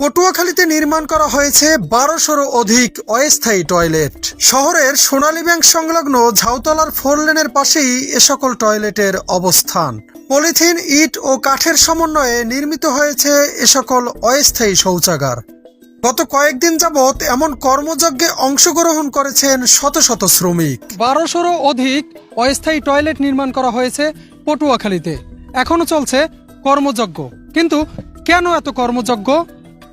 পটুয়াখালীতে নির্মাণ করা হয়েছে বারোশোরও অধিক অস্থায়ী টয়লেট। শহরের সোনালী ব্যাংক সংলগ্ন ঝাউতলার ফোর লেনের পাশেই এ সকল টয়লেটের অবস্থান। পলিথিন, ইট ও কাঠের সমন্বয়ে নির্মিত হয়েছে এ সকল অস্থায়ী শৌচাগার। গত কয়েকদিন যাবৎ এমন কর্মযজ্ঞে অংশগ্রহণ করেছেন শত শত শ্রমিক। বারোশোরও অধিক অস্থায়ী টয়লেট নির্মাণ করা হয়েছে পটুয়াখালীতে। এখনও চলছে কর্মযজ্ঞ। কিন্তু কেন এত কর্মযজ্ঞ?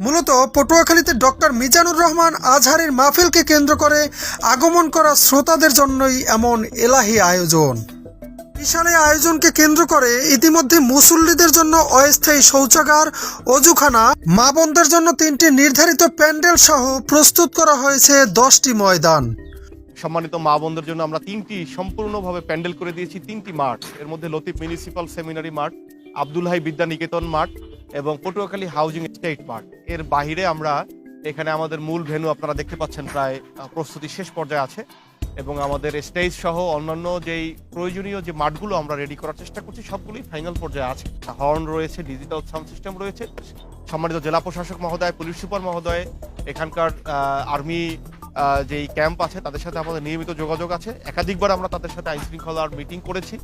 মূলত পটুয়াখালীতে ডক্টর মিজানুর রহমান আজহারের মাহফিলকে কেন্দ্র করে আগমন করা শ্রোতাদের জন্যই এমন এলাহি আয়োজন। বিশাল আয়োজনকে কেন্দ্র করে ইতিমধ্যে মুসল্লিদের জন্য অস্থায়ী শৌচাগার, অজুখানা মা বোনদের জন্য তিনটি নির্ধারিত প্যান্ডেল সহ প্রস্তুত করা হয়েছে দশটি ময়দান। সম্মানিত মা বোনদের জন্য আমরা তিনটি সম্পূর্ণভাবে প্যান্ডেল করে দিয়েছি, তিনটি মাঠ। এর মধ্যে লতিফ মিউনিসিপাল সেমিনারি মাঠ, আব্দুল হাই বিদ্যা নিকেতন মাঠ এবং পটুয়াখালী হাউজিং স্টেট মাঠ এর বাহিরে আমরা এখানে আমাদের মূল ভেন্যু আপনারা দেখতে পাচ্ছেন প্রায় প্রস্তুতি শেষ পর্যায়ে আছে এবং আমাদের স্টেজ সহ অন্যান্য যেই প্রয়োজনীয় যে মাঠগুলো আমরা রেডি করার চেষ্টা করছি, সবগুলোই ফাইনাল পর্যায়ে আছে। হর্ন রয়েছে ডিজিটাল সাউন্ড সিস্টেম রয়েছে। সম্মানিত জেলা প্রশাসক মহোদয়, পুলিশ সুপার মহোদয়, এখানকার আর্মি যেই ক্যাম্প আছে, তাদের সাথে আমাদের নিয়মিত যোগাযোগ আছে। একাধিকবার আমরা তাদের সাথে আইন শৃঙ্খলার মিটিং করেছি।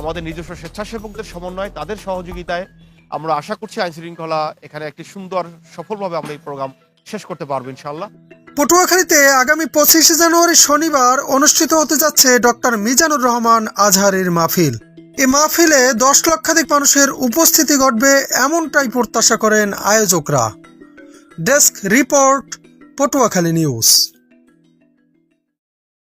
আমাদের নিজস্ব স্বেচ্ছাসেবকদের সমন্বয় তাদের সহযোগিতায় আমরা আশা করছি আইন শৃঙ্খলা এখানে একটি সুন্দর, সফলভাবে আমরা এই প্রোগ্রাম শেষ করতে পারব ইনশাল্লাহ পটুয়াখালীতে আগামী পঁচিশে জানুয়ারি শনিবার অনুষ্ঠিত হতে যাচ্ছে ডক্টর মিজানুর রহমান আজহারের মাহফিল। এই মাহফিলে দশ লক্ষাধিক মানুষের উপস্থিতি ঘটবে এমনটাই প্রত্যাশা করেন আয়োজকরা। Desk report, Patuakhali news.